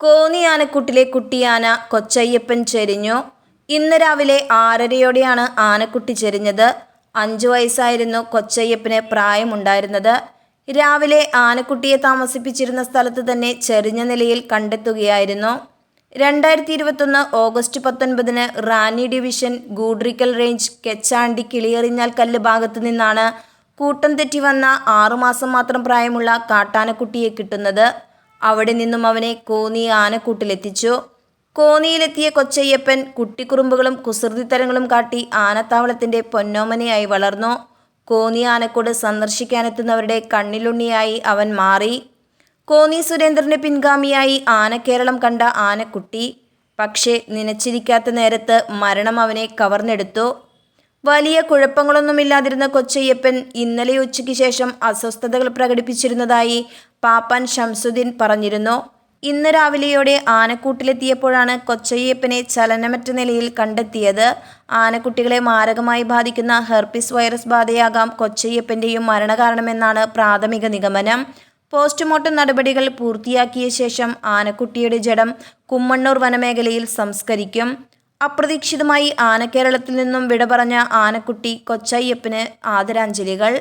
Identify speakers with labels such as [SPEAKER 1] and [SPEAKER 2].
[SPEAKER 1] കോന്നി ആനക്കൂട്ടിലെ കുട്ടിയാന കൊച്ചയ്യപ്പൻ ചെരിഞ്ഞു. ഇന്ന് രാവിലെ ആറരയോടെയാണ് ആനക്കുട്ടി ചെരിഞ്ഞത്. അഞ്ചു വയസ്സായിരുന്നു കൊച്ചയ്യപ്പന് പ്രായമുണ്ടായിരുന്നത്. രാവിലെ ആനക്കുട്ടിയെ താമസിപ്പിച്ചിരുന്ന സ്ഥലത്ത് തന്നെ ചെറിഞ്ഞ നിലയിൽ കണ്ടെത്തുകയായിരുന്നു. രണ്ടായിരത്തി ഇരുപത്തൊന്ന് ഓഗസ്റ്റ് പത്തൊൻപതിന് റാന്നി ഡിവിഷൻ ഗൂഡ്രിക്കൽ റേഞ്ച് കെച്ചാണ്ടി കിളിയെറിഞ്ഞാൽ കല്ല് ഭാഗത്തു നിന്നാണ് കൂട്ടം തെറ്റി വന്ന ആറുമാസം മാത്രം പ്രായമുള്ള കാട്ടാനക്കുട്ടിയെ കിട്ടുന്നത്. അവിടെ നിന്നും അവനെ കോന്നി ആനക്കൂട്ടിലെത്തിച്ചു. കോന്നിയിലെത്തിയ കൊച്ചയ്യപ്പൻ കുട്ടിക്കുറുമ്പുകളും കുസൃതിത്തരങ്ങളും കാട്ടി ആനത്താവളത്തിന്റെ പൊന്നോമനയായി വളർന്നു. കോന്നി ആനക്കൂട് സന്ദർശിക്കാനെത്തുന്നവരുടെ കണ്ണിലുണ്ണിയായി അവൻ മാറി. കോന്നി സുരേന്ദ്രന്റെ പിൻഗാമിയായി ആനക്കേരളം കണ്ട ആനക്കുട്ടി. പക്ഷേ നനച്ചിരിക്കാത്ത നേരത്ത് മരണം അവനെ കവർന്നെടുത്തു. വലിയ കുഴപ്പങ്ങളൊന്നുമില്ലാതിരുന്ന കൊച്ചയ്യപ്പൻ ഇന്നലെ ഉച്ചയ്ക്ക് ശേഷം അസ്വസ്ഥതകൾ പ്രകടിപ്പിച്ചിരുന്നതായി പാപ്പാൻ ഷംസുദ്ദീൻ പറഞ്ഞിരുന്നു. ഇന്ന് രാവിലെയോടെ ആനക്കൂട്ടിലെത്തിയപ്പോഴാണ് കൊച്ചയ്യപ്പനെ ചലനമറ്റ നിലയിൽ കണ്ടെത്തിയത്. ആനക്കുട്ടികളെ മാരകമായി ബാധിക്കുന്ന ഹെർപ്പിസ് വൈറസ് ബാധയാകാം കൊച്ചയ്യപ്പന്റെയും മരണകാരണമെന്നാണ് പ്രാഥമിക നിഗമനം. പോസ്റ്റ്മോർട്ടം നടപടികൾ പൂർത്തിയാക്കിയ ശേഷം ആനക്കുട്ടിയുടെ ജഡം കുമ്മണ്ണൂർ വനമേഖലയിൽ സംസ്കരിക്കും. അപ്രതീക്ഷിതമായി ആനക്കേരളത്തിൽ നിന്നും വിട പറഞ്ഞ ആനക്കുട്ടി കൊച്ചയ്യപ്പന് ആദരാഞ്ജലികൾ.